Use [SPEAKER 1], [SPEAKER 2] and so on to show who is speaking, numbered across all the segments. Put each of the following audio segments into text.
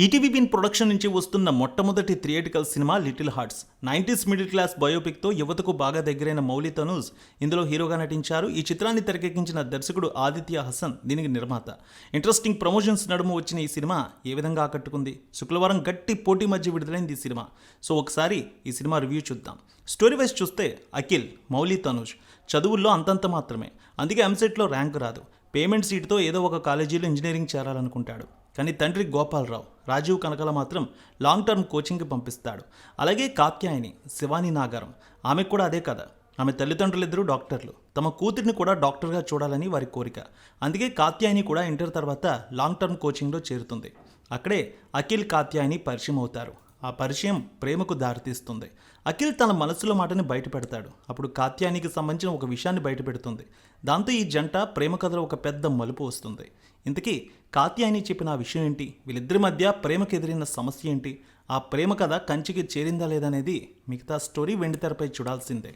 [SPEAKER 1] ఈటీవీబిన్ production నుంచి వస్తున్న మొట్టమొదటి theatrical cinema little hearts nineties middle class బయోపిక్తో యువతకు బాగా దగ్గరైన మౌలి తనూజ్ ఇందులో హీరోగా నటించారు. ఈ చిత్రాన్ని తెరకెక్కించిన దర్శకుడు ఆదిత్య హసన్ దీనికి నిర్మాత. ఇంట్రెస్టింగ్ ప్రమోషన్స్ నడుము వచ్చిన ఈ సినిమా ఏ విధంగా ఆకట్టుకుంది? శుక్రవారం గట్టి పోటీ మధ్య విడుదలైంది ఈ సినిమా. సో ఒకసారి ఈ సినిమా రివ్యూ చూద్దాం. స్టోరీ వైజ్ చూస్తే అఖిల్ మౌలి తనూజ్. చదువుల్లో అంతంత మాత్రమే. అందుకే ఎంసెట్లో ర్యాంక్ రాదు. పేమెంట్ సీట్తో ఏదో ఒక కాలేజీలో ఇంజనీరింగ్ చేరాలనుకుంటాడు. కానీ తండ్రి గోపాలరావు రాజీవ్ కనకల మాత్రం లాంగ్ టర్మ్ కోచింగ్కి పంపిస్తాడు. అలాగే కాత్యాయని శివాని నాగారం ఆమెకు కూడా అదే కథ. ఆమె తల్లిదండ్రులిద్దరూ డాక్టర్లు. తమ కూతురిని కూడా డాక్టర్గా చూడాలని వారి కోరిక. అందుకే కాత్యాయని కూడా ఇంటర్ తర్వాత లాంగ్ టర్మ్ కోచింగ్లో చేరుతుంది. అక్కడే అఖిల్ కాత్యాయని పరిచయం అవుతారు ఆ పరిచయం ప్రేమకు దారితీస్తుంది. అఖిల్ తన మనసులో మాటని బయటపెడతాడు. అప్పుడు కాత్యానికి సంబంధించిన ఒక విషయాన్ని బయటపెడుతుంది. దాంతో ఈ జంట ప్రేమ కథలో ఒక పెద్ద మలుపు వస్తుంది. ఇంతకీ కాత్యాయని చెప్పిన ఆ విషయం ఏంటి? వీళ్ళిద్దరి మధ్య ప్రేమకు ఎదిరిన సమస్య ఏంటి? ఆ ప్రేమ కథ కంచికి చేరిందా లేదనేది మిగతా స్టోరీ వెండితెరపై చూడాల్సిందే.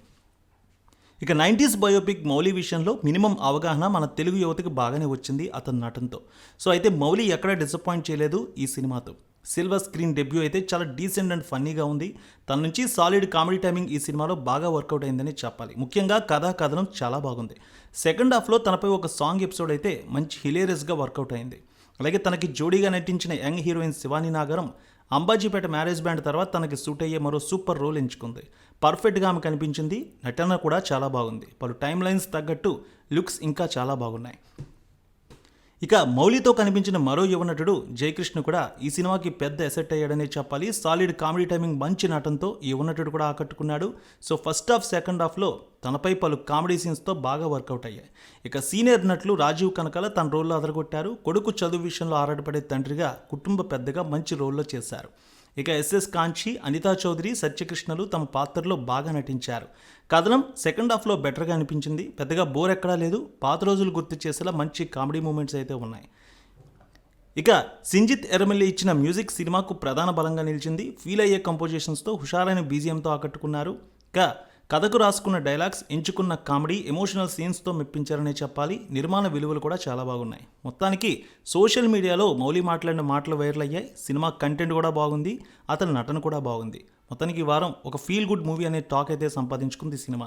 [SPEAKER 1] ఇక నైంటీస్ బయోపిక్ మౌలి విషయంలో మినిమం అవగాహన మన తెలుగు యువతకి బాగానే వచ్చింది అతని నటనతో. సో అయితే మౌలి ఎక్కడ డిసప్పాయింట్ చేయలేదు ఈ సినిమాతో. సిల్వర్ స్క్రీన్ డెబ్యూ అయితే చాలా డీసెంట్ అండ్ ఫన్నీగా ఉంది. తన నుంచి సాలిడ్ కామెడీ టైమింగ్ ఈ సినిమాలో బాగా వర్కౌట్ అయిందని చెప్పాలి. ముఖ్యంగా కథా కథనం చాలా బాగుంది. సెకండ్ హాఫ్లో తనపై ఒక సాంగ్ ఎపిసోడ్ అయితే మంచి హిలేరియస్గా వర్కౌట్ అయింది. అలాగే తనకి జోడీగా నటించిన young heroine Shivani Nagaram Ambajipeta marriage band తర్వాత తనకి సూట్ అయ్యే మరో సూపర్ రోల్ ఎంచుకుంది. పర్ఫెక్ట్గా ఆమె కనిపించింది. నటన కూడా చాలా బాగుంది. పలు టైం లైన్స్ తగ్గట్టు లుక్స్ ఇంకా చాలా బాగున్నాయి. ఇక మౌలితో కనిపించిన మరో యువ నటుడు జయకృష్ణ కూడా ఈ సినిమాకి పెద్ద ఎసెట్ అయ్యాడనే చెప్పాలి. సాలిడ్ కామెడీ టైమింగ్ మంచి నటనతో యువనటుడు యువ నటుడు కూడా ఆకట్టుకున్నాడు. సో ఫస్ట్ హాఫ్ సెకండ్ హాఫ్లో తనపై పలు కామెడీ సీన్స్తో బాగా వర్కౌట్ అయ్యాయి. ఇక సీనియర్ నటులు రాజీవ్ కనకాల తన రోల్లో అదరగొట్టారు. కొడుకు చదువు విషయంలో ఆరాటపడే తండ్రిగా కుటుంబ పెద్దగా మంచి రోల్లో చేశారు. ఇక ఎస్ఎస్ కాంచి అనితా చౌదరి సత్యకృష్ణలు తమ పాత్రలో బాగా నటించారు. కథనం సెకండ్ హాఫ్లో బెటర్గా అనిపించింది. పెద్దగా బోర్ ఎక్కడా లేదు. పాత రోజులు గుర్తు చేసేలా మంచి కామెడీ మూమెంట్స్ అయితే ఉన్నాయి. ఇక సింజిత్ ఎర్రమల్లి ఇచ్చిన మ్యూజిక్ సినిమాకు ప్రధాన బలంగా నిలిచింది. ఫీల్ అయ్యే కంపోజిషన్స్తో హుషారైన బీజియంతో ఆకట్టుకున్నారు. ఇక కథకు రాసుకున్న డైలాగ్స్ ఎంచుకున్న కామెడీ ఎమోషనల్ సీన్స్తో మెప్పించారనే చెప్పాలి. నిర్మాణ విలువలు కూడా చాలా బాగున్నాయి. మొత్తానికి సోషల్ మీడియాలో మౌలి మాట్లాడిన మాటలు వైరల్ అయ్యాయి. సినిమా కంటెంట్ కూడా బాగుంది. అతని నటన కూడా బాగుంది. మొత్తానికి ఈ వారం ఒక ఫీల్ గుడ్ మూవీ అనే టాక్ అయితే సంపాదించుకుంది సినిమా.